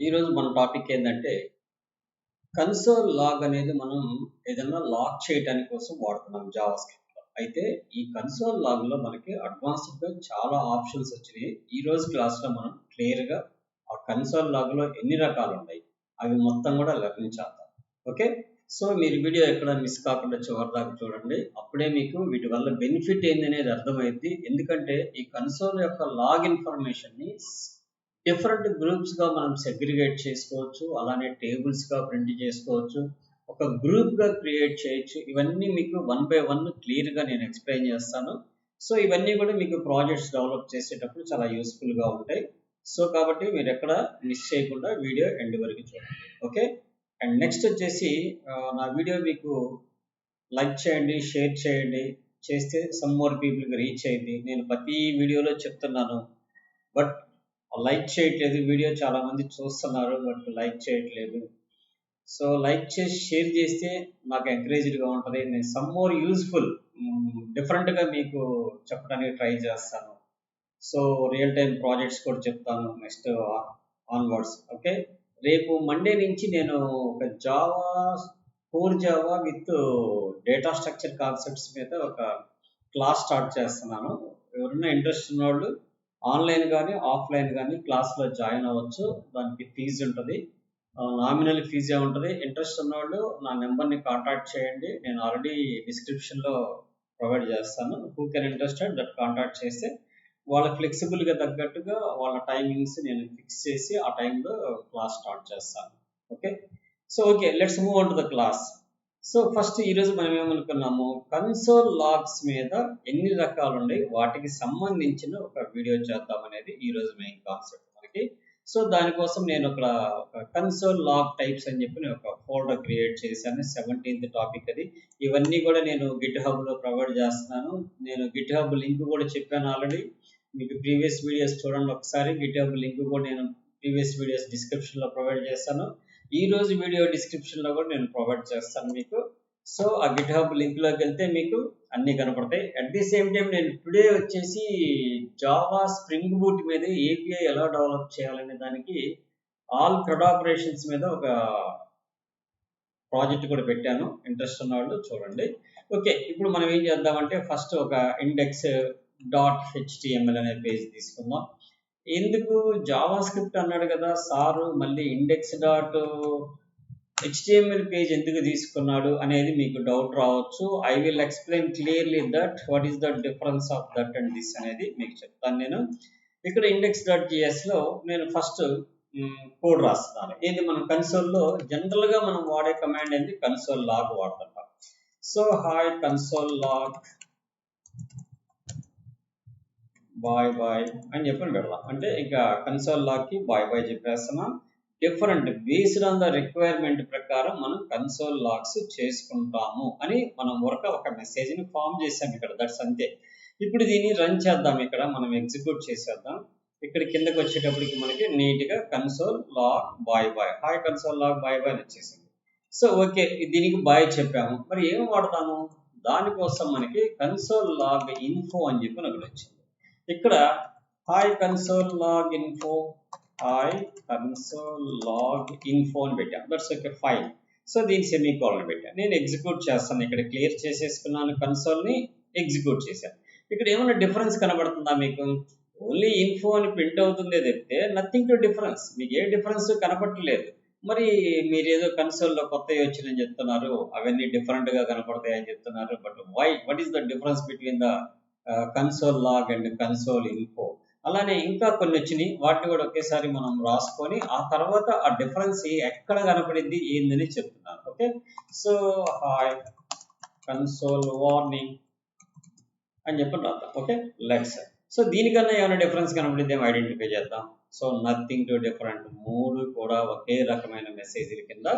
ఈరోజు మన టాపిక్ ఏంటంటే కన్సోల్ లాగ్ అనేది మనం ఏదైనా లాక్ చేయడానికి కోసం వాడుతున్నాం జావా స్క్రిప్ట్లో అయితే ఈ కన్సోల్ లాగ్లో మనకి అడ్వాన్స్డ్గా చాలా ఆప్షన్స్ వచ్చినాయి. ఈ రోజు క్లాస్లో మనం క్లియర్గా ఆ కన్సోల్ లాగ్లో ఎన్ని రకాలు ఉన్నాయి అవి మొత్తం కూడా లెర్న్ చేద్దాం. ఓకే? సో మీరు వీడియో ఎక్కడ మిస్ కాకుండా చివరి దాకా చూడండి. అప్పుడే మీకు వీటి వల్ల బెనిఫిట్ ఏంది అనేది అర్థమైంది ఎందుకంటే ఈ కన్సోల్ యొక్క లాగ్ ఇన్ఫర్మేషన్ని డిఫరెంట్ గ్రూప్స్గా మనం సెగ్రిగేట్ చేసుకోవచ్చు. అలానే టేబుల్స్గా ప్రింట్ చేసుకోవచ్చు. ఒక గ్రూప్గా క్రియేట్ చేయొచ్చు. ఇవన్నీ మీకు వన్ బై వన్ క్లియర్గా నేను ఎక్స్ప్లెయిన్ చేస్తాను. సో ఇవన్నీ కూడా మీకు ప్రాజెక్ట్స్ డెవలప్ చేసేటప్పుడు చాలా యూస్ఫుల్గా ఉంటాయి. సో కాబట్టి మీరు ఎక్కడ మిస్ చేయకుండా వీడియో ఎండ్ వరకు చూడండి. ఓకే? అండ్ నెక్స్ట్ వచ్చేసి నా వీడియో మీకు లైక్ చేయండి షేర్ చేయండి. చేస్తే సమ్ మోర్ పీపుల్కి రీచ్ అయింది. నేను ప్రతి వీడియోలో చెప్తున్నాను. బట్ లైక్ చేయట్లేదు వీడియో చాలా మంది చూస్తున్నారు బట్ లైక్ చేయట్లేదు. సో లైక్ చేసి షేర్ చేస్తే నాకు ఎంకరేజ్డ్గా ఉంటుంది. నేను సమ్ మోర్ యూస్ఫుల్ డిఫరెంట్గా మీకు చెప్పడానికి ట్రై చేస్తాను. సో రియల్ టైం ప్రాజెక్ట్స్ కూడా చెప్తాను నెక్స్ట్ ఆన్వర్డ్స్ ఓకే? రేపు మండే నుంచి నేను ఒక Java core Java with data structure concepts మీద ఒక క్లాస్ స్టార్ట్ చేస్తున్నాను. ఎవరైనా ఇంట్రెస్ట్ ఉన్న వాళ్ళు ఆన్లైన్ కానీ ఆఫ్లైన్ కానీ క్లాస్లో జాయిన్ అవ్వచ్చు. దానికి ఫీజు ఉంటుంది. నామినల్ ఫీజే ఉంటుంది. ఇంట్రెస్ట్ ఉన్నవాళ్ళు నా నెంబర్ని కాంటాక్ట్ చేయండి. నేను ఆల్రెడీ డిస్క్రిప్షన్లో ప్రొవైడ్ చేస్తాను. Who can interested that contact చేస్తే వాళ్ళ ఫ్లెక్సిబుల్గా తగ్గట్టుగా వాళ్ళ టైమింగ్స్ నేను ఫిక్స్ చేసి ఆ టైంలో క్లాస్ స్టార్ట్ చేస్తాను. Okay? So okay. Let's move on to the class. So first ఈరోజు మనం ఏమనుకున్నాము? కన్సోల్ లాగ్స్ మీద ఎన్ని రకాలు ఉన్నాయి వాటికి సంబంధించిన ఒక వీడియో చేద్దాం అనేది ఈరోజు మెయిన్ కాన్సెప్ట్ మనకి. సో దానికోసం నేను ఒక కన్సోల్ లాగ్ టైప్స్ అని చెప్పి నేను ఒక ఫోల్డర్ క్రియేట్ చేశాను. సెవెంటీన్త్ టాపిక్ అది. ఇవన్నీ కూడా నేను గిట్ హబ్లో ప్రొవైడ్ చేస్తున్నాను. నేను గిట్ హబ్ లింక్ కూడా చెప్పాను ఆల్రెడీ మీకు ప్రీవియస్ వీడియోస్ చూడండి ఒకసారి. గిట్ హబ్ లింక్ కూడా నేను ప్రీవియస్ వీడియోస్ డిస్క్రిప్షన్లో ప్రొవైడ్ చేస్తాను. ఈ రోజు వీడియో డిస్క్రిప్షన్లో కూడా నేను ప్రొవైడ్ చేస్తాను మీకు. సో ఆ గిట్ హబ్ లింక్లోకి వెళ్తే మీకు అన్నీ కనపడతాయి. అట్ ది సేమ్ టైం నేను టుడే వచ్చేసి జావా స్ప్రింగ్ బూట్ మీద ఏపీఐ ఎలా డెవలప్ చేయాలనే దానికి ఆల్ క్రెడ్ ఆపరేషన్స్ మీద ఒక ప్రాజెక్ట్ కూడా పెట్టాను. ఇంట్రెస్ట్ ఉన్న వాళ్ళు చూడండి. ఓకే ఇప్పుడు మనం ఏం చేద్దామంటే ఫస్ట్ ఒక ఇండెక్స్ డాట్ హెచ్టిఎంఎల్ అనే పేజ్ తీసుకుందాం. ఎందుకు జావా స్క్రిప్ట్ అన్నాడు కదా సారు మళ్ళీ ఇండెక్స్ డాట్ హెచ్టిఎంఎల్ పేజ్ ఎందుకు తీసుకున్నాడు అనేది మీకు డౌట్ రావచ్చు. I will explain clearly that what is the difference of that and this అనేది మీకు చెప్తాను నేను. ఇక్కడ ఇండెక్స్ డాట్ జిఎస్లో నేను ఫస్ట్ కోడ్ రాస్తున్నాను. ఏంది మనం కన్సోల్లో జనరల్గా మనం వాడే కమాండ్ ఏంటి console log వాడుతుంటాం. So hi console log bye bye అని చెప్పని పెడదాం అంటే ఇంకా కన్సోల్ లాక్కి bye bye చెప్పేస్తున్నాం. Different based on the requirement ప్రకారం మనం కన్సోల్ లాక్స్ చేసుకుంటాము అని మనం వరక ఒక మెసేజ్ని ఫామ్ చేసాం ఇక్కడ. దట్స్ అంతే. ఇప్పుడు దీన్ని రన్ చేద్దాం. ఇక్కడ మనం ఎగ్జిక్యూట్ చేసేద్దాం. ఇక్కడ కిందకి వచ్చేటప్పటికి మనకి నీట్గా console log bye bye hi console log bye bye వచ్చేసింది. సో ఓకే దీనికి బాయ్ చెప్పాము. మరి ఏం వాడతాము? దానికోసం మనకి కన్సోల్ లాగ్ ఇన్ఫో అని చెప్పి ఒకటి వచ్చింది. ఇక్కడ hi console log info hi console log info అని పెట్టాను దట్స్ ఓకే ఫైల్ సో దీని సెమీ కాలన్ పెట్టాను నేను ఎగ్జిక్యూట్ చేస్తాను. ఇక్కడ క్లియర్ చేసేసుకున్నాను కన్సోల్ని ఎగ్జిక్యూట్ చేశాను. ఇక్కడ ఏమైనా డిఫరెన్స్ కనబడుతుందా మీకు? ఓన్లీ ఇన్ఫో అని ప్రింట్ అవుతుందే చెప్తే నథింగ్ టు డిఫరెన్స్ మీకు ఏ డిఫరెన్స్ కనపడలేదు మరి మీరు ఏదో కన్సోల్లో కొత్తవి వచ్చినాయని చెప్తున్నారు అవన్నీ డిఫరెంట్గా కనపడతాయని చెప్తున్నారు but why what is the difference between the console log and console info అలానే ఇంకా కొన్ని వచ్చినాయి. వాటిని కూడా ఒకేసారి మనం రాసుకొని ఆ తర్వాత ఆ డిఫరెన్స్ ఎక్కడ కనపడింది ఏందని చెప్తున్నాను. Okay so hi console warning అని చెప్పి రాద్దాం. ఓకే లెట్స్ సో దీనికన్నా ఏమైనా డిఫరెన్స్ కనపడిద్ది ఏమో ఐడెంటిఫై చేద్దాం. సో నథింగ్ టు డిఫరెంట్ మూడు కూడా ఒకే రకమైన మెసేజ్ల కింద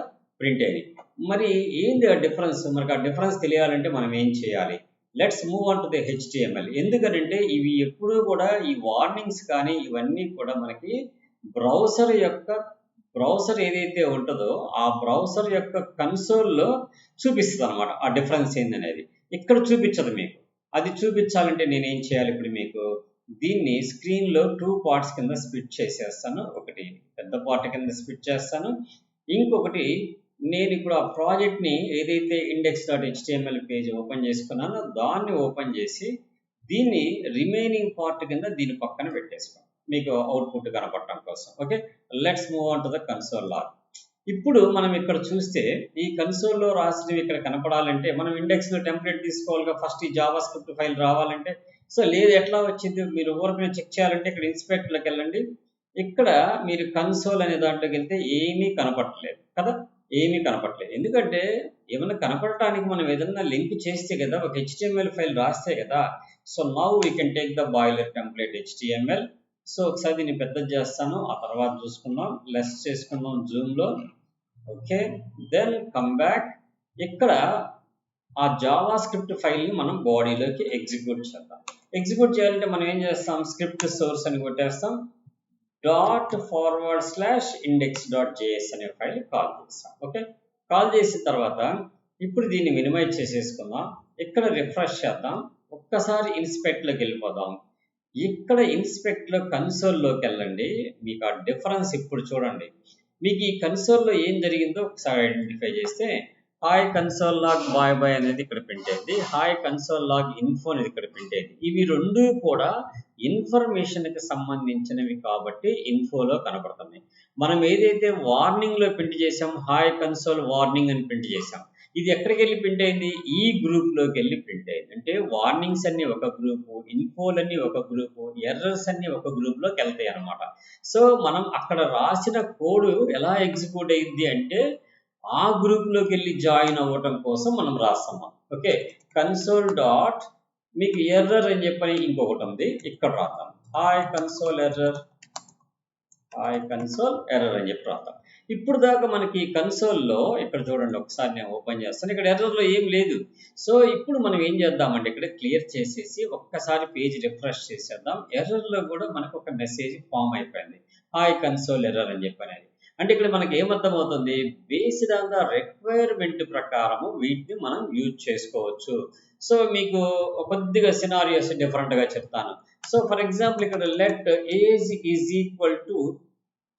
ప్రింట్ అయ్యాయి మరి ఏంది ఆ డిఫరెన్స్ మనకు ఆ డిఫరెన్స్ తెలియాలంటే మనం ఏం చేయాలి? Let's move on to the HTML ఎందుకనంటే ఇవి ఎప్పుడూ కూడా ఈ వార్నింగ్స్ కానీ ఇవన్నీ కూడా మనకి బ్రౌసర్ యొక్క బ్రౌసర్ ఏదైతే ఉంటుందో ఆ బ్రౌసర్ యొక్క కన్సోల్లో చూపిస్తుంది అనమాట ఆ డిఫరెన్స్ ఏందనేది. ఇక్కడ చూపించదు మీకు. అది చూపించాలంటే నేనేం చేయాలి ఇప్పుడు మీకు? దీన్ని స్క్రీన్లో టూ పార్ట్స్ కింద స్ప్లిట్ చేసేస్తాను. ఒకటి పెద్ద పార్ట్ కింద స్ప్లిట్ చేస్తాను. ఇంకొకటి నేను ఇప్పుడు ఆ ప్రాజెక్ట్ని ఏదైతే index dot HTML page open చేసుకున్నానో దాన్ని ఓపెన్ చేసి దీన్ని రిమైనింగ్ పార్ట్ కింద దీని పక్కన పెట్టేసుకోండి మీకు అవుట్పుట్ కనపడటం కోసం. Okay let's move on to the console log ఇప్పుడు మనం ఇక్కడ చూస్తే ఈ కన్సోల్లో రాసినవి ఇక్కడ కనపడాలంటే మనం ఇండెక్స్లో టెంప్లెట్ తీసుకోవాలిగా ఫస్ట్ ఈ జావా స్క్రిప్ట్ ఫైల్ రావాలంటే. సో లేదు ఎట్లా వచ్చింది? మీరు ఊరికి చెక్ చేయాలంటే ఇక్కడ ఇన్స్పెక్టర్లకు వెళ్ళండి. ఇక్కడ మీరు కన్సోల్ అనే దాంట్లోకి వెళ్తే ఏమీ కనపడట్లేదు. కదా? ఏమీ కనపడలేదు ఎందుకంటే ఏమైనా కనపడటానికి మనం ఏదైనా లింక్ చేస్తే కదా ఒక హెచ్టిఎంఎల్ ఫైల్ రాస్తే కదా so now we can take the boiler template HTML so ఒకసారి దీన్ని పెద్ద చేస్తాను ఆ తర్వాత చూసుకుందాం. లెస్ చేసుకుందాం జూమ్లో ఓకే దెన్ కమ్ బ్యాక్ ఇక్కడ ఆ జావా స్క్రిప్ట్ ఫైల్ని మనం బాడీలోకి ఎగ్జిక్యూట్ చేద్దాం. ఎగ్జిక్యూట్ చేయాలంటే మనం ఏం చేస్తాం? స్క్రిప్ట్ సోర్స్ అని కొట్టేస్తాం. Dot forward slash index dot JS అనే ఫైల్ కాల్ చేస్తాం. ఓకే కాల్ చేసిన తర్వాత ఇప్పుడు దీన్ని మినిమైజ్ చేసేసుకుందాం. ఇక్కడ రిఫ్రెష్ చేద్దాం. ఒక్కసారి ఇన్స్పెక్ట్లోకి వెళ్ళిపోదాం. ఇక్కడ ఇన్స్పెక్ట్లో కన్సోల్లోకి వెళ్ళండి. మీకు ఆ డిఫరెన్స్ ఇప్పుడు చూడండి. మీకు ఈ కన్సోల్లో ఏం జరిగిందో ఒకసారి ఐడెంటిఫై చేస్తే hi console log bye bye అనేది ఇక్కడ ప్రింట్ అయింది. హాయ్ కన్సోల్ లాగ్ ఇన్ఫో అనేది ఇక్కడ ప్రింట్ అయింది. ఇవి రెండు కూడా ఇన్ఫర్మేషన్కి సంబంధించినవి కాబట్టి ఇన్ఫోలో కనబడుతున్నాయి. మనం ఏదైతే వార్నింగ్లో ప్రింట్ చేసాం హాయ్ కన్సోల్ వార్నింగ్ అని ప్రింట్ చేసాం ఇది ఎక్కడికి వెళ్ళి ప్రింట్ అయింది? ఈ గ్రూప్లోకి వెళ్ళి ప్రింట్ అయింది. అంటే వార్నింగ్స్ అన్ని ఒక గ్రూపు ఇన్ఫోలన్నీ ఒక గ్రూపు ఎర్రర్స్ అన్ని ఒక గ్రూప్లోకి వెళ్తాయి అనమాట సో మనం అక్కడ రాసిన కోడ్ ఎలా ఎగ్జిక్యూట్ అయింది అంటే ఆ గ్రూప్లోకి వెళ్ళి జాయిన్ అవ్వటం కోసం మనం రాస్తున్నాం ఓకే? కన్సోల్ డాట్ మీకు ఎర్రర్ అని చెప్పని ఇంకొకటి ఉంది. ఇక్కడ రాద్దాం. Hi console error hi console error అని చెప్పి రాద్దాం. ఇప్పుడు దాకా మనకి కన్సోల్లో ఇక్కడ చూడండి ఒకసారి నేను ఓపెన్ చేస్తాను. ఇక్కడ ఎర్రర్లో ఏం లేదు. సో ఇప్పుడు మనం ఏం చేద్దామంటే ఇక్కడ క్లియర్ చేసేసి ఒక్కసారి పేజ్ రిఫ్రెష్ చేసేద్దాం. ఎర్రర్లో కూడా మనకు ఒక మెసేజ్ ఫామ్ అయిపోయింది. హాయ్ కన్సోల్ ఎర్రర్ అని చెప్పి అనేది. అంటే ఇక్కడ మనకి ఏమర్థం అవుతుంది బేస్డ్ ఆన్ ద రిక్వైర్మెంట్ ప్రకారము వీటిని మనం యూజ్ చేసుకోవచ్చు. సో మీకు కొద్దిగా సినారియోస్ డిఫరెంట్గా చెప్తాను. సో ఫర్ ఎగ్జాంపుల్ ఇక్కడ let age is equal to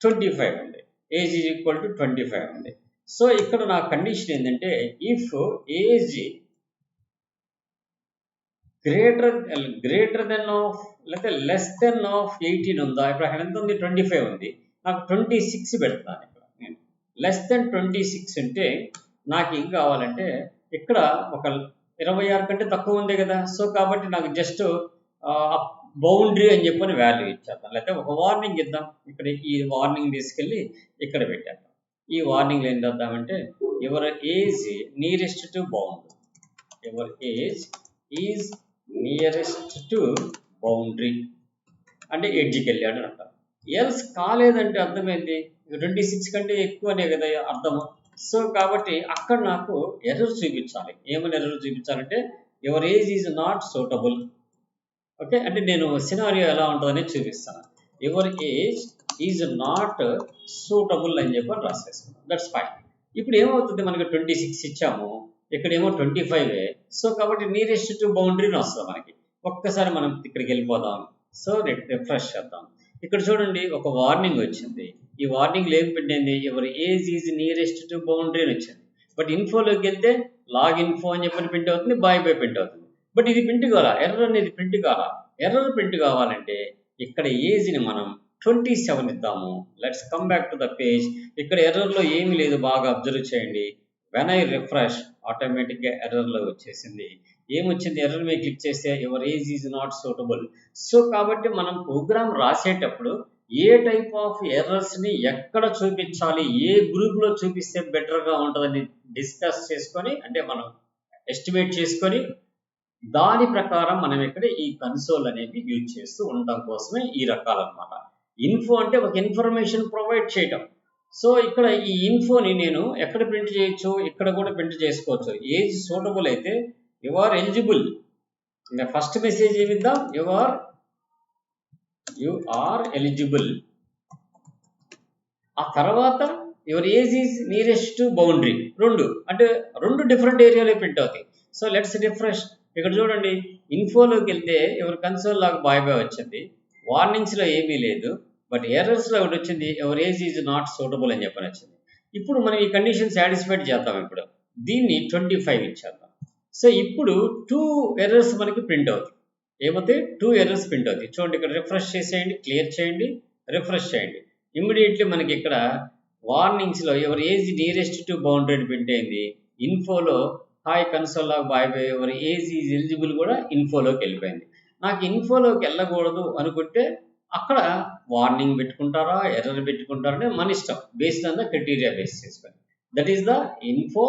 twenty five ఉంది age is equal to twenty five ఉంది సో ఇక్కడ నా కండిషన్ ఏంటంటే if age greater greater than of లేకపోతే లెస్ దెన్ ఆఫ్ ఎయిటీన్ ఉందా? ఇప్పుడు అక్కడ ఎంత ఉంది? ట్వంటీ ఫైవ్ ఉంది. నాకు ట్వంటీ సిక్స్ పెడతాను ఇక్కడ. నేను లెస్ దెన్ ట్వంటీ సిక్స్ ఉంటే నాకు ఏం కావాలంటే ఇక్కడ ఒక ఇరవై ఆరు కంటే తక్కువ ఉంది కదా. సో కాబట్టి నాకు జస్ట్ బౌండరీ అని చెప్పని వాల్యూ ఇచ్చేద్దాం. లేకపోతే ఒక వార్నింగ్ ఇద్దాం. ఇక్కడ ఈ వార్నింగ్ తీసుకెళ్ళి ఇక్కడ పెట్టేద్దాం. ఈ వార్నింగ్లో ఏం చేద్దామంటే your age nearest to boundary your age is nearest to boundary అంటే ఎడ్జ్కి వెళ్ళాడు అంటారు ఎల్స్ కాలేదంటే అర్థమైంది? ట్వంటీ సిక్స్ కంటే ఎక్కువనే కదా అర్థము. సో కాబట్టి అక్కడ నాకు ఎర్రర్ చూపించాలి. ఏమని ఎర్రర్ చూపించాలంటే your age is not suitable okay అంటే నేను సినారియో ఎలా ఉంటుందని చూపిస్తాను. Your age is not suitable అని చెప్పి రాసేసుకున్నాం దట్స్ ఫైన్ ఇప్పుడు ఏమవుతుంది? మనకి ట్వంటీ సిక్స్ ఇచ్చాము. ఇక్కడేమో ట్వంటీ ఫైవ్ సో కాబట్టి నియరెస్ట్ టు బౌండరీని వస్తుంది మనకి. ఒక్కసారి మనం ఇక్కడికి వెళ్ళిపోదాం. సో రిఫ్రెష్ చేద్దాం. ఇక్కడ చూడండి ఒక వార్నింగ్ వచ్చింది. ఈ వార్నింగ్ లేక పెట్టింది your age is nearest to boundary అని వచ్చింది. బట్ ఇన్ఫోలోకి వెళ్తే లాగ్ ఇన్ఫో అని చెప్పని ప్రింట్ అవుతుంది బాయ్ బై ప్రింట్ అవుతుంది. బట్ ఇది ప్రింట్ కావాలా ఎర్రర్ అనేది ప్రింట్ కావాలా ఎర్రర్ ప్రింట్ కావాలంటే ఇక్కడ ఏజ్ని మనం ట్వంటీ సెవెన్ ఇద్దాము. Let's come back to the page ఇక్కడ ఎర్రర్లో ఏమీ లేదు బాగా అబ్జర్వ్ చేయండి. వెన్ ఐ రిఫ్రెష్ ఆటోమేటిక్గా ఎర్రర్లో వచ్చేసింది. ఏమొచ్చింది? ఎర్రర్ మీద క్లిక్ చేస్తే your age is not suitable so కాబట్టి మనం ప్రోగ్రామ్ రాసేటప్పుడు ఏ టైప్ ఆఫ్ ఎర్రర్స్ని ఎక్కడ చూపించాలి? ఏ గ్రూప్లో చూపిస్తే బెటర్గా ఉంటుందని డిస్కస్ చేసుకొని అంటే మనం ఎస్టిమేట్ చేసుకొని దాని ప్రకారం మనం ఇక్కడ ఈ కన్సోల్ అనేది యూజ్ చేస్తూ ఉండడం కోసమే ఈ రకాలన్నమాట. ఇన్ఫో అంటే ఒక ఇన్ఫర్మేషన్ ప్రొవైడ్ చేయటం. సో ఇక్కడ ఈ ఇన్ఫోని నేను ఎక్కడ ప్రింట్ చేయొచ్చు? ఇక్కడ కూడా ప్రింట్ చేసుకోవచ్చు. ఏజ్ సూటబుల్ అయితే you are eligible first message ఏమిద్దాం you are you are eligible ఆ తర్వాత your age is nearest to boundary రెండు. అంటే రెండు డిఫరెంట్ ఏరియాలో ప్రింట్ అవుతాయి. సో లెట్స్ రిఫ్రెష్ ఇక్కడ చూడండి. ఇన్ఫోలోకి వెళ్తే ఎవరు కన్సోల్ లాగా బాయ్ బాయ్ వచ్చింది. వార్నింగ్స్లో ఏమీ లేదు. బట్ ఎర్రర్స్లో ఒకటి వచ్చింది. Your age is not suitable అని చెప్పని వచ్చింది. ఇప్పుడు మనం ఈ కండిషన్ సాటిస్ఫైడ్ చేద్దాం ఇప్పుడు. దీన్ని ట్వంటీ ఫైవ్ ఇచ్చేద్దాం. సో ఇప్పుడు టూ ఎర్రర్స్ మనకి ప్రింట్ అవుతాయి ఏమవుతాయి? టూ ఎర్రర్స్ ప్రింట్ అవుతాయి. చూడండి ఇక్కడ రిఫ్రెష్ చేసేయండి క్లియర్ చేయండి రిఫ్రెష్ చేయండి. ఇమ్మీడియట్లీ మనకి ఇక్కడ వార్నింగ్స్లో your age nearest to boundary print అయింది ఇన్ఫోలో హాయ్ కన్సోల్ లాగా bye bye your age is eligible కూడా ఇన్ఫోలోకి వెళ్ళిపోయింది. నాకు ఇన్ఫోలోకి వెళ్ళకూడదు అనుకుంటే అక్కడ వార్నింగ్ పెట్టుకుంటారా ఎర్రర్ పెట్టుకుంటారా మన ఇష్టం. Based on the criteria base చేసుకొని that is the info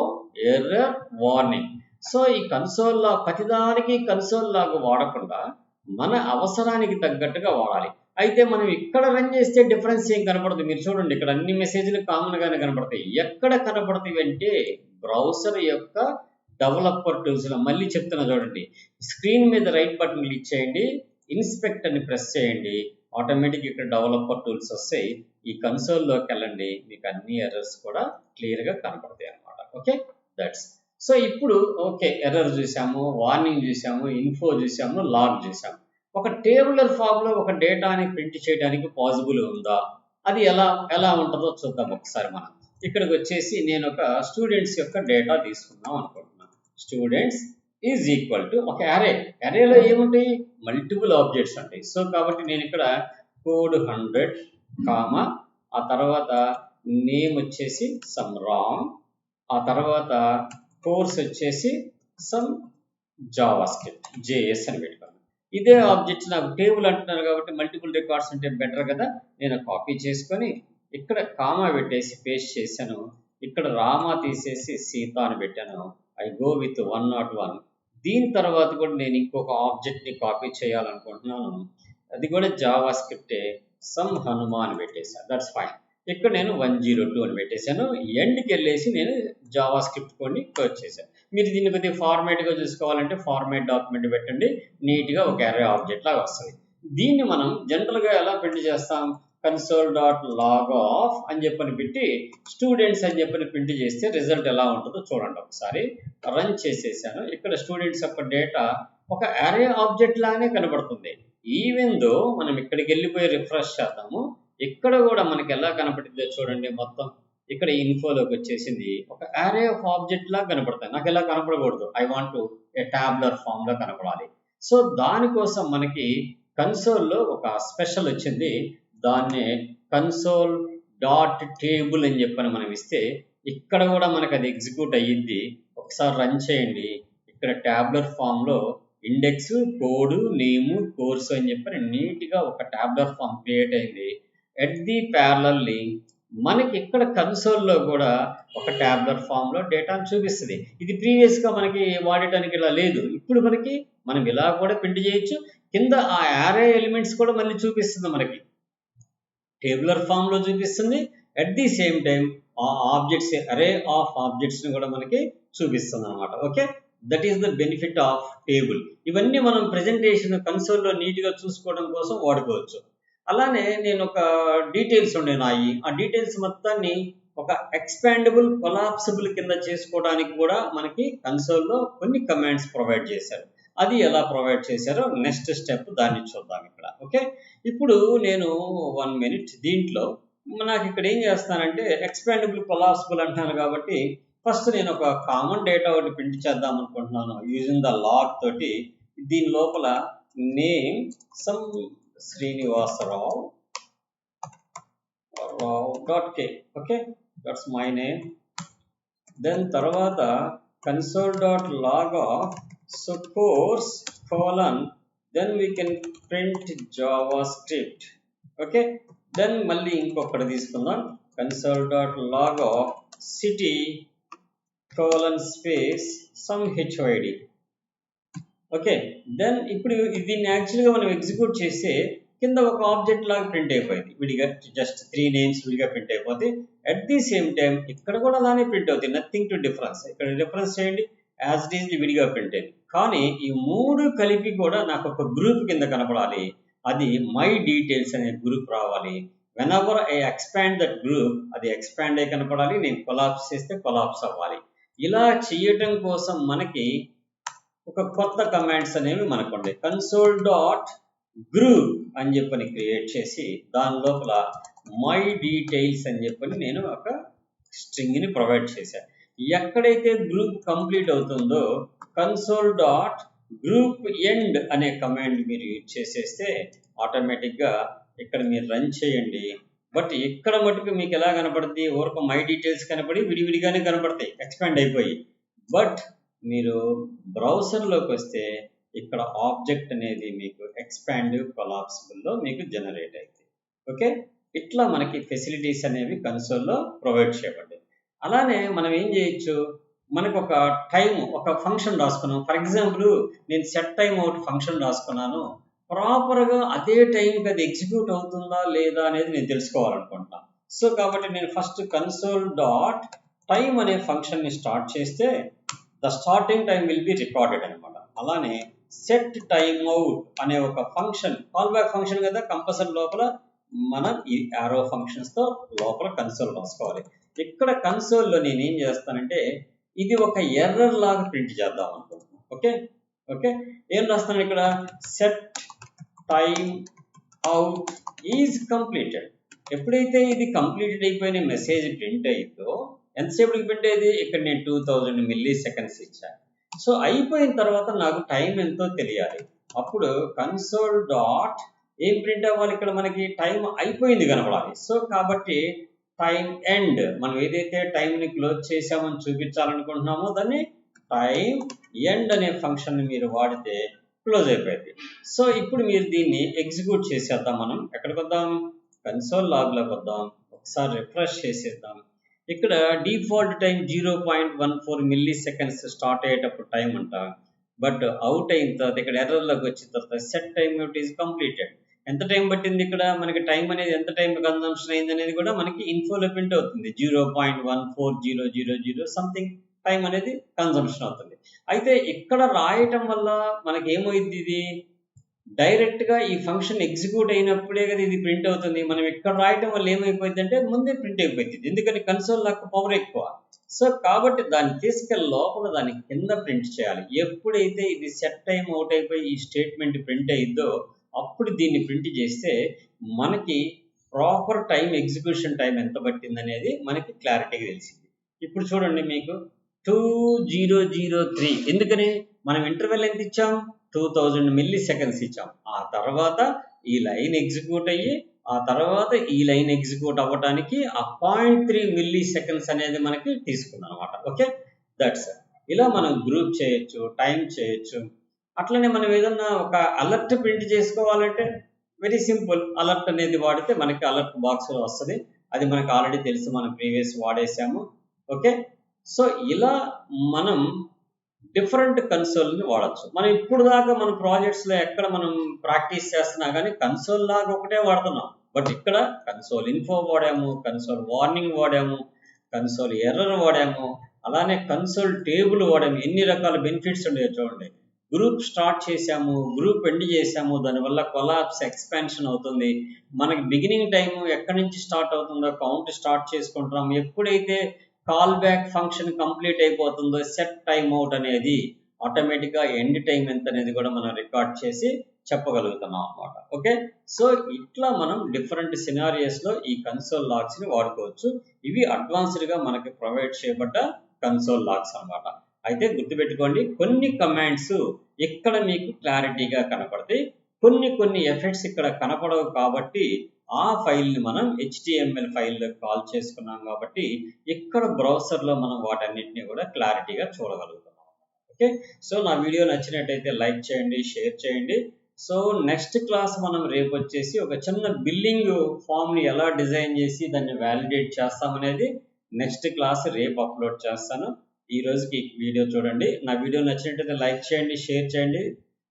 error warning so ఈ కన్సోల్ లా ప్రతిదానికి కన్సోల్ లాగా వాడకుండా మన అవసరానికి తగ్గట్టుగా వాడాలి. అయితే మనం ఇక్కడ రన్ చేస్తే డిఫరెన్స్ ఏం కనపడదు. మీరు చూడండి ఇక్కడ అన్ని మెసేజ్లు కామన్ గానే కనపడతాయి. ఎక్కడ కనపడతాయి అంటే బ్రౌజర్ యొక్క డెవలపర్ టూల్స్లో. మళ్ళీ చెప్తున్నా చూడండి స్క్రీన్ మీద రైట్ బటన్ క్లిక్ చేయండి ఇన్స్పెక్ట్ అని ప్రెస్ చేయండి ఆటోమేటిక్ ఇక్కడ డెవలపర్ టూల్స్ వస్తాయి. ఈ కన్సోల్లోకి వెళ్ళండి మీకు అన్ని ఎర్రర్స్ కూడా క్లియర్గా కనపడతాయి అనమాట ఓకే దట్స్ సో ఇప్పుడు ఓకే ఎర్రర్ చూసాము వార్నింగ్ చూసాము ఇన్ఫో చూసాము లాగ్ చూసాము. ఒక టేబులర్ ఫామ్లో ఒక డేటాని ప్రింట్ చేయడానికి పాసిబుల్ ఉందా? అది ఎలా ఎలా ఉంటుందో చూద్దాం ఒకసారి మనం. ఇక్కడికి వచ్చేసి నేను ఒక స్టూడెంట్స్ యొక్క డేటా తీసుకుందాం అనుకుంటున్నాను. స్టూడెంట్స్ ఈజ్ ఈక్వల్ టు ఒక అరే అరేలో ఏముంటాయి? మల్టిపుల్ ఆబ్జెక్ట్స్ ఉంటాయి. సో కాబట్టి నేను ఇక్కడ కోడ్ హండ్రెడ్ కామా ఆ తర్వాత నేమ్ వచ్చేసి సమ్ రాంగ్ ఆ తర్వాత కోర్స్ వచ్చేసి సమ్ జావా స్క్రిప్ట్ జేఎస్ అని పెట్టుకున్నాను ఇదే ఆబ్జెక్ట్ నాకు టేబుల్ అంటున్నారు కాబట్టి మల్టిపుల్ రికార్డ్స్ ఉంటే బెటర్ కదా. నేను కాపీ చేసుకొని ఇక్కడ కామా పెట్టేసి పేస్ట్ చేశాను. ఇక్కడ రామా తీసేసి సీత అని పెట్టాను. I go with one not one దీని తర్వాత కూడా నేను ఇంకొక ఆబ్జెక్ట్ని కాపీ చేయాలనుకుంటున్నాను. అది కూడా జావా స్క్రిప్టే సమ్ హనుమాన్ పెట్టేశాను. దట్స్ ఫైన్ ఇక్కడ నేను వన్ జీరో టూ అని పెట్టేశాను. ఎండ్కి వెళ్ళేసి నేను జావా స్క్రిప్ట్ కొన్ని వచ్చేసాను మీరు దీన్ని కొద్దిగా ఫార్మేట్గా చూసుకోవాలంటే ఫార్మేట్ డాక్యుమెంట్ పెట్టండి. నీట్గా ఒక ఎర్రే ఆబ్జెక్ట్ లాగా వస్తుంది. దీన్ని మనం జనరల్గా ఎలా ప్రింట్ చేస్తాం? కన్సోల్ డాట్ లాగ్ ఆఫ్ అని చెప్పని పెట్టి స్టూడెంట్స్ అని చెప్పని ప్రింట్ చేస్తే రిజల్ట్ ఎలా ఉంటుందో చూడండి ఒకసారి. రన్ చేసేసాను. ఇక్కడ స్టూడెంట్స్ యొక్క డేటా ఒక అరే ఆబ్జెక్ట్ లాగానే కనబడుతుంది. ఈవెన్ దో మనం ఇక్కడికి వెళ్ళిపోయి రిఫ్రెష్ చేద్దాము ఇక్కడ కూడా మనకి ఎలా కనపడుతుందో చూడండి మొత్తం. ఇక్కడ ఇన్ఫోలోకి వచ్చేసింది. ఒక ఆరే ఆఫ్ ఆబ్జెక్ట్ లాగా కనపడతాయి. నాకు ఎలా కనపడకూడదు. ఐ వాంట్ ఏ టాబ్లర్ ఫామ్లో కనపడాలి. సో దానికోసం మనకి కన్సోల్లో ఒక స్పెషల్ వచ్చింది. దాన్నే కన్సోల్ డాట్ టేబుల్ అని చెప్పని మనం ఇస్తే ఇక్కడ కూడా మనకు అది ఎగ్జిక్యూట్ అయ్యింది ఒకసారి రన్ చేయండి. ఇక్కడ ట్యాబ్లర్ ఫామ్లో ఇండెక్స్ కోడ్ నేము కోర్సు అని చెప్పని నీట్గా ఒక ట్యాబ్లర్ ఫామ్ క్రియేట్ అయింది. ఎట్ ది ప్యారలల్లీ మనకి ఇక్కడ కన్సోల్లో కూడా ఒక ట్యాబ్లర్ ఫామ్లో డేటాను చూపిస్తుంది. ఇది ప్రీవియస్గా మనకి వాడటానికి ఇలా లేదు. ఇప్పుడు మనకి మనం ఇలా కూడా ప్రింట్ చేయొచ్చు. కింద ఆ యారే ఎలిమెంట్స్ కూడా మళ్ళీ చూపిస్తుంది మనకి. టేబులర్ ఫామ్లో చూపిస్తుంది. అట్ ది సేమ్ టైం ఆ ఆబ్జెక్ట్స్ అరే ఆఫ్ ఆబ్జెక్ట్స్ని కూడా మనకి చూపిస్తుంది అనమాట okay that is the benefit of table ఇవన్నీ మనం ప్రెజెంటేషన్ కన్సోల్లో నీట్గా చూసుకోవడం కోసం వాడుకోవచ్చు. అలానే నేను ఒక డీటెయిల్స్ ఉండే నాయి ఆ డీటెయిల్స్ మొత్తాన్ని ఒక ఎక్స్పాండబుల్ కొలాప్సిబుల్ కింద చేసుకోవడానికి కూడా మనకి కన్సోల్లో కొన్ని కమాండ్స్ ప్రొవైడ్ చేశారు. అది ఎలా ప్రొవైడ్ చేశారో నెక్స్ట్ స్టెప్ దాన్ని చూద్దాం ఇక్కడ. ఓకే? ఇప్పుడు నేను వన్ మినిట్ దీంట్లో నాకు ఇక్కడ ఏం చేస్తానంటే ఎక్స్పాండబుల్ కొలాప్సిబుల్ అంటున్నాను కాబట్టి ఫస్ట్ నేను ఒక కామన్ డేటా ఒకటి ప్రింట్ చేద్దాం అనుకుంటున్నాను. యూజింగ్ ద లాగ్ తోటి దీని లోపల name some Srinivasarao Rao dot K okay that's my name then తర్వాత console dot log of so course colon then we can print JavaScript okay then మళ్ళీ ఇంకొకటి తీసుకుందాం console dot log of city colon space some HOID okay then ఇప్పుడు దీన్ని యాక్చువల్గా మనం execute చేస్తే కింద ఒక ఆబ్జెక్ట్ లాగా ప్రింట్ అయిపోయింది. విడిగా జస్ట్ త్రీ నేమ్స్ విడిగా ప్రింట్ అయిపోతే అట్ ది సేమ్ టైం ఇక్కడ కూడా అలానే ప్రింట్ అవుతుంది. నథింగ్ టు డిఫరెన్స్ ఇక్కడ డిఫరెన్స్ చేయండి. యాజ్ ఇట్ ఈజ్ విడిగా ప్రింట్ అయింది. కానీ ఈ మూడు కలిపి కూడా నాకు ఒక గ్రూప్ కింద కనపడాలి. అది మై డీటెయిల్స్ అనే గ్రూప్ రావాలి. Whenever I expand that group అది ఎక్స్పాండ్ అయి కనపడాలి. నేను కొలాప్స్ చేస్తే కొలాప్స్ అవ్వాలి. ఇలా చేయటం కోసం మనకి ఒక కొత్త కమాండ్స్ అనేవి మనకు ఉండే కన్సోల్ డాట్ గ్రూప్ అని చెప్పని క్రియేట్ చేసి దాని లోపల మై డీటెయిల్స్ అని చెప్పని నేను ఒక స్ట్రింగ్ని ప్రొవైడ్ చేశాను ఎక్కడైతే గ్రూప్ కంప్లీట్ అవుతుందో కన్సోల్ డాట్ గ్రూప్ ఎండ్ అనే కమాండ్ మీరు యూజ్ చేసేస్తే ఆటోమేటిక్గా ఇక్కడ మీరు రన్ చేయండి. బట్ ఇక్కడ మటుకు మీకు ఎలా కనపడుతుంది ఊరక మై డీటెయిల్స్ కనపడి విడివిడిగానే కనపడతాయి. ఎక్స్పాండ్ అయిపోయి. బట్ మీరు బ్రౌజర్లోకి వస్తే ఇక్కడ ఆబ్జెక్ట్ అనేది మీకు ఎక్స్పాండివ్ కొలాప్సిబుల్లో మీకు జనరేట్ అవుతుంది ఓకే? ఇట్లా మనకి ఫెసిలిటీస్ అనేవి కన్సోల్లో ప్రొవైడ్ చేయబడ్డాయి. అలానే మనం ఏం చేయొచ్చు? మనకు ఒక టైం ఒక ఫంక్షన్ రాసుకున్నాం. ఫర్ ఎగ్జాంపుల్ నేను సెట్ టైం అవుట్ ఫంక్షన్ రాసుకున్నాను. ప్రాపర్గా అదే టైంకి అది ఎగ్జిక్యూట్ అవుతుందా లేదా అనేది నేను తెలుసుకోవాలనుకుంటున్నాను సో కాబట్టి నేను ఫస్ట్ కన్సోల్ డాట్ టైం అనే ఫంక్షన్ని స్టార్ట్ చేస్తే the starting time will be recorded అనమాట అలానే సెట్ టైమ్ అవుట్ అనే ఒక ఫంక్షన్ కాల్ బ్యాక్ ఫంక్షన్ కదా కంపల్సరీ లోపల మనం ఈ ఆరో ఫంక్షన్స్తో లోపల కన్సోల్ రాసుకోవాలి. ఇక్కడ కన్సోల్లో నేను ఏం చేస్తానంటే ఇది ఒక ఎర్రర్ లాగా ప్రింట్ చేద్దాం అనుకుంటున్నాను ఓకే? ఓకే? ఏం రాస్తాను ఇక్కడ? Set time out is completed ఎప్పుడైతే ఇది కంప్లీటెడ్ అయిపోయిన మెసేజ్ ప్రింట్ అయిందో ఎంతసేపటికి పెట్టేది? ఇక్కడ నేను టూ థౌజండ్ మిల్లీ సెకండ్స్ ఇచ్చాను సో అయిపోయిన తర్వాత నాకు టైం ఎంతో తెలియాలి. అప్పుడు కన్సోల్ డాట్ ఏం ప్రింట్ అవ్వాలి ఇక్కడ మనకి? టైం అయిపోయింది కనపడాలి సో కాబట్టి టైం ఎండ్ మనం ఏదైతే టైంని క్లోజ్ చేసామని చూపించాలనుకుంటున్నామో దాన్ని టైం ఎండ్ అనే ఫంక్షన్ మీరు వాడితే క్లోజ్ అయిపోయింది. సో ఇప్పుడు మీరు దీన్ని ఎగ్జిక్యూట్ చేసేద్దాం మనం. ఎక్కడికి వద్దాం? కన్సోల్ లాగ్లోకి వద్దాం. ఒకసారి రిఫ్రెష్ చేసేద్దాం. ఇక్కడ default time zero point one four milliseconds start అయ్యేటప్పుడు టైం అంట. బట్ అవుట్ అయిన తర్వాత ఇక్కడ ఎర్రర్లోకి వచ్చిన తర్వాత set time it is completed ఎంత టైం పట్టింది ఇక్కడ? మనకి టైం అనేది ఎంత టైం కన్సంప్షన్ అయింది అనేది కూడా మనకి ఇన్ఫోలో ప్రింట్ అవుతుంది. Zero point one four zero zero zero something time అనేది కన్సంప్షన్ అవుతుంది. అయితే ఇక్కడ రాయటం వల్ల మనకి ఏమైంది ఇది? డైరెక్ట్గా ఈ ఫంక్షన్ ఎగ్జిక్యూట్ అయినప్పుడే కదా ఇది ప్రింట్ అవుతుంది. మనం ఇక్కడ రాయటం వల్ల ఏమైపోయింది అంటే ముందే ప్రింట్ అయిపోయింది ఎందుకంటే కన్సోల్ నాకు పవర్ ఎక్కువ. సో కాబట్టి దాన్ని తీసుకెళ్ళి లోపల దాని కింద ప్రింట్ చేయాలి. ఎప్పుడైతే ఇది సెట్ టైం అవుట్ అయిపోయి ఈ స్టేట్మెంట్ ప్రింట్ అయ్యిద్దో అప్పుడు దీన్ని ప్రింట్ చేస్తే మనకి ప్రాపర్ టైం ఎగ్జిక్యూషన్ టైం ఎంత పట్టింది అనేది మనకి క్లారిటీగా తెలిసింది. ఇప్పుడు చూడండి మీకు. Two zero zero three. ఎందుకని? మనం ఇంటర్వెల్ ఎంత ఇచ్చాము టూ థౌజండ్ మిల్లీ సెకండ్స్ ఇచ్చాం. ఆ తర్వాత ఈ లైన్ ఎగ్జిక్యూట్ అయ్యి ఆ తర్వాత ఈ లైన్ ఎగ్జిక్యూట్ అవ్వడానికి ఆ పాయింట్ త్రీ మిల్లీ సెకండ్స్ అనేది మనకి తీసుకున్నాం అనమాట ఓకే దట్స్ ఇలా మనం గ్రూప్ చేయొచ్చు టైం చేయొచ్చు. అట్లనే మనం ఏదన్నా ఒక అలర్ట్ ప్రింట్ చేసుకోవాలంటే వెరీ సింపుల్ అలర్ట్ అనేది వాడితే మనకి అలర్ట్ బాక్స్లో వస్తుంది. అది మనకు ఆల్రెడీ తెలుసు మనం ప్రీవియస్ వాడేసాము. ఓకే? సో ఇలా మనం డిఫరెంట్ కన్సోల్ని వాడచ్చు. మనం ఇప్పుడు దాకా మన ప్రాజెక్ట్స్లో ఎక్కడ మనం ప్రాక్టీస్ చేస్తున్నా కానీ కన్సోల్ లాగా ఒకటే వాడుతున్నాం. బట్ ఇక్కడ కన్సోల్ ఇన్ఫో వాడాము కన్సోల్ వార్నింగ్ వాడాము కన్సోల్ ఎర్రర్ వాడాము అలానే కన్సోల్ టేబుల్ వాడాము. ఎన్ని రకాల బెనిఫిట్స్ ఉండేవి చూడండి. గ్రూప్ స్టార్ట్ చేసాము గ్రూప్ ఎండ్ చేసాము దానివల్ల కొలాప్స్ ఎక్స్పాన్షన్ అవుతుంది. మనకి బిగినింగ్ టైం ఎక్కడి నుంచి స్టార్ట్ అవుతుందో కౌంట్ స్టార్ట్ చేసుకుంటున్నాం ఎప్పుడైతే కాల్ బ్యాక్ ఫంక్షన్ కంప్లీట్ అయిపోతుందో సెట్ టైం అవుట్ అనేది ఆటోమేటిక్గా ఎండ్ టైం ఎంత అనేది కూడా మనం రికార్డ్ చేసి చెప్పగలుగుతున్నాం అనమాట ఓకే సో ఇట్లా మనం డిఫరెంట్ సినారియస్లో ఈ కన్సోల్ లాగ్స్ని వాడుకోవచ్చు. ఇవి అడ్వాన్స్డ్గా మనకి ప్రొవైడ్ చేయబడ్డ కన్సోల్ లాగ్స్ అనమాట అయితే గుర్తుపెట్టుకోండి కొన్ని కమాండ్స్ ఇక్కడ మీకు క్లారిటీగా కనపడతాయి. కొన్ని కొన్ని ఎఫెక్ట్స్ ఇక్కడ కనపడవు కాబట్టి ఆ ఫైల్ని మనం హెచ్టిఎంఎల్ ఫైల్లో కాల్ చేసుకున్నాం కాబట్టి ఇక్కడ బ్రౌసర్లో మనం వాటన్నిటిని కూడా క్లారిటీగా చూడగలుగుతున్నాం. ఓకే? సో నా వీడియో నచ్చినట్టయితే లైక్ చేయండి షేర్ చేయండి. సో నెక్స్ట్ క్లాస్ మనం రేపు వచ్చేసి ఒక చిన్న బిల్లింగ్ ఫామ్ని ఎలా డిజైన్ చేసి దాన్ని వ్యాలిడేట్ చేస్తామనేది నెక్స్ట్ క్లాస్ రేపు అప్లోడ్ చేస్తాను. ఈ రోజుకి వీడియో చూడండి. నా వీడియో నచ్చినట్టయితే లైక్ చేయండి షేర్ చేయండి.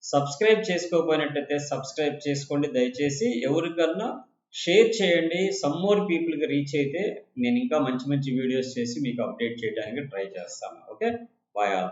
సబ్స్క్రైబ్ చేసుకోకపోయినట్టయితే సబ్స్క్రైబ్ చేసుకోండి. దయచేసి ఎవరికన్నా షేర్ చేయండి. సమ్ మోర్ పీపుల్కి రీచ్ అయితే నేను ఇంకా మంచి మంచి వీడియోస్ చేసి మీకు అప్డేట్ చేయడానికి ట్రై చేస్తాను. Okay bye all